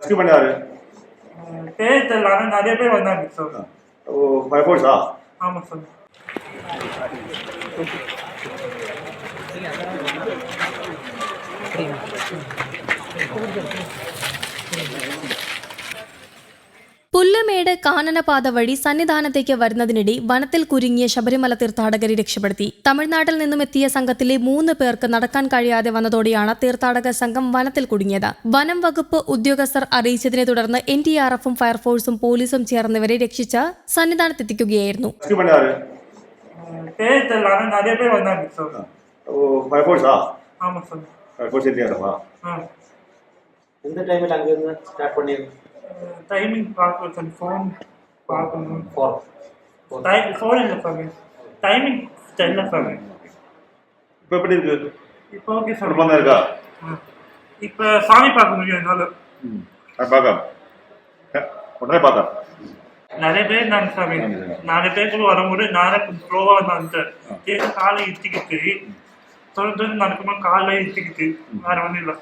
Rescue பண்ண யாரு பேர் தெரியல ஆனால் நிறைய பேர் வந்தாங்க சார் ஓ ஃபயர் ஃபோர்ஸா ஆமாம் சார் പുല്ലുമേട് കാനനപാത വഴി സന്നിധാനത്തേക്ക് വരുന്നതിനിടെ വനത്തിൽ കുരുങ്ങിയ ശബരിമല തീർത്ഥാടകരെ രക്ഷപ്പെടുത്തി തമിഴ്നാട്ടിൽ നിന്നും എത്തിയ സംഘത്തിലെ മൂന്ന് പേർക്ക് നടക്കാൻ കഴിയാതെ വന്നതോടെയാണ് തീർത്ഥാടക സംഘം വനത്തിൽ കുടുങ്ങിയത് വനം വകുപ്പ് ഉദ്യോഗസ്ഥർ അറിയിച്ചതിനെ തുടർന്ന് എൻ ഡി ആർ എഫും ഫയർഫോഴ്സും പോലീസും ചേർന്നവരെ രക്ഷിച്ച് സന്നിധാനത്തെത്തിക്കുകയായിരുന്നു ரெஸ்கியூ பண்ண யாரு பேர் தெரியல ஆனால் நிறைய பேர் வந்தாங்க சார் ஓ ஃபயர் ஃபோர்ஸா ஆமாம் சார் ஃபயர் ஃபோர்ஸ் இல்லையாடா ஆ எந்த டைமில் அங்கேருந்து ஸ்டார்ட் பண்ணிருங்க டைமிங் பார்க்கணும் சார் ஃபோன் பார்க்கணும். ஃபோர் டைம் ஃபோன் இல்லை சார் டைமிங் தெரியல சார் இப்போ எப்படி இருக்கு? இப்போ ஓகே சார் தான் இருக்கா? இப்போ சாமி பார்க்க முடியும் என்னால். ம். அது பார்க்க அஹ், உடனே பார்க்க நிறைய பேர் இருந்தாங்க சாமி நிறைய பேர். கூட வரும்போது நானே கொஞ்சம் ஸ்லோவாக இருந்தாங்க காலை இழுத்துக்கிட்டு தொடர்ந்து நடக்கும்போது காலை இழுத்துக்கிட்டு வேற ஒன்றும் இல்லை.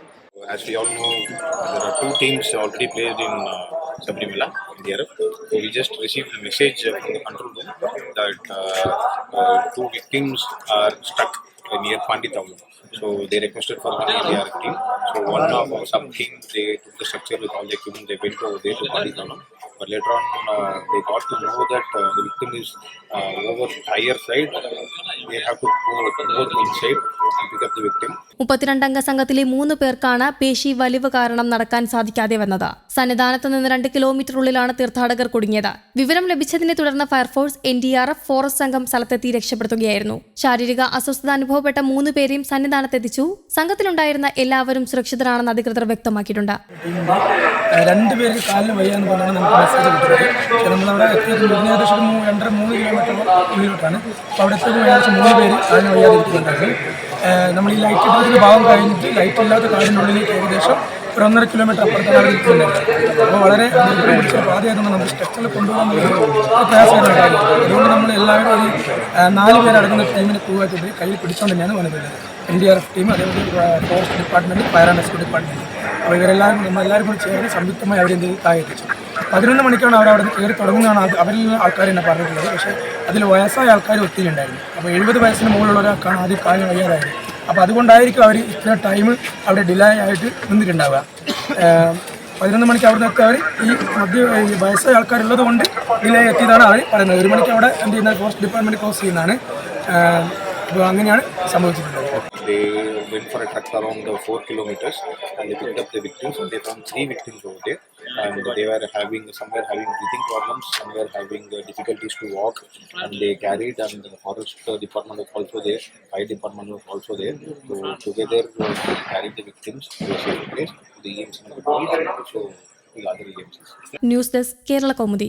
As we all know, there are two teams already played in uh, Sabrimala, DRF. So we just received a message from the control room that uh, uh, two victims are stuck near Panditavu. So they requested for one ADRF team. So one of our sub team, they took the structure with all the equipment, they went over there to Panditavu. But later on, uh, they got to know that uh, the victim is uh, over higher side. മുപ്പത്തിരണ്ടംഗ സംഘത്തിലെ മൂന്ന് പേർക്കാണ് പേശി വലിവ് കാരണം നടക്കാൻ സാധിക്കാതെ വന്നത്. സന്നിധാനത്ത് നിന്ന് രണ്ട് കിലോമീറ്ററുള്ളിലാണ് തീർത്ഥാടകർ കുടുങ്ങിയത്. വിവരം ലഭിച്ചതിനെ തുടർന്ന് fire force N D R F forest സംഘം സ്ഥലത്തെത്തി രക്ഷപ്പെടുത്തുകയായിരുന്നു. ശാരീരിക അസ്വസ്ഥത അനുഭവപ്പെട്ട മൂന്ന് പേരെയും സന്നിധാനത്തെത്തിച്ചു. സംഘത്തിലുണ്ടായിരുന്ന എല്ലാവരും സുരക്ഷിതരാണെന്ന് അധികൃതർ വ്യക്തമാക്കിയിട്ടുണ്ട്. ഏഹ് രണ്ട് പേർക്ക് കാലിന് വയ്യാന്ന് പറഞ്ഞാണ് ഏകദേശം രണ്ടര മൂന്ന് കിലോമീറ്റർ മൂന്ന് പേര് ഇരിക്കുന്നുണ്ടായിരുന്നു നമ്മൾ ഈ ലൈറ്റ് ഇട്ടതിന്റെ ഭാഗം കഴിഞ്ഞിട്ട് ലൈറ്റ് ഇല്ലാത്ത കാടിനുള്ളിലേക്ക് ഏകദേശം ഒരു ഒന്നര കിലോമീറ്റർ അപ്പുറത്താണ് അവർ ഇരിക്കുന്നുണ്ടായിരുന്നത് അപ്പോൾ വളരെ പിടിച്ച പാതയായിരുന്നു നമ്മൾ സ്ട്രക്ചറിൽ കൊണ്ടുപോകാൻ പ്രയാസകരമായ കാര്യം അതുകൊണ്ട് നമ്മൾ എല്ലാവരും ഒരു നാല് പേരടങ്ങുന്ന ടീമിനെ പൂവായിട്ട് കയ്യിൽ പിടിച്ചുകൊണ്ട് തന്നെയാണ് വന്നത്. N D R F team അതേപോലെ forest department fire and rescue department അപ്പോൾ ഇവരെല്ലാവരും നമ്മളെല്ലാവരും കൂടി ചേർന്ന് സംയുക്തമായി അവരെന്ത് താഴെ എത്തിച്ചു. പതിനൊന്ന് മണിക്കാണ് അവർ അവിടെ കയറി തുടങ്ങുന്നതാണ് അവരിൽ ആൾക്കാർ എന്നെ പറഞ്ഞിട്ടുള്ളത്. പക്ഷേ അതിൽ വയസ്സായ ആൾക്കാർ ഒത്തിരി ഉണ്ടായിരുന്നു അപ്പോൾ എഴുപത് വയസ്സിന് മുകളിലുള്ള ഒരാൾക്കാണ് ആദ്യം കാലം കഴിയാതായത് അപ്പോൾ അതുകൊണ്ടായിരിക്കും അവർ ഇത്ര ടൈം അവിടെ ഡിലേ ആയിട്ട് നിന്നിട്ടുണ്ടാവുക. പതിനൊന്ന് മണിക്ക് അവിടെ നിന്നൊക്കെ അവർ ഈ മധ്യ ഈ വയസ്സായ ആൾക്കാരുള്ളത് കൊണ്ട് ഡിലേ എത്തിയതാണ് അവർ പറയുന്നത്. ഒരു മണിക്ക് അവിടെ എന്ത് ചെയ്യുന്നത്? ഫോറസ്റ്റ് ഡിപ്പാർട്ട്മെന്റ് ക്ലോസ് ചെയ്യുന്നതാണ്. അങ്ങനെയാണ് സംഭവിച്ചിട്ടുള്ളത് They went for a trek around uh, four kilometers and they picked up the victims. And they found three victims over there, and they were having somewhere having breathing problems, somewhere having uh, difficulties to walk, and they carried. And the forest uh, department was also there, fire department was also there. So together uh, they carried the victims to a safe place, the EMC and also the other EMCs. News desk Kerala Kaumudi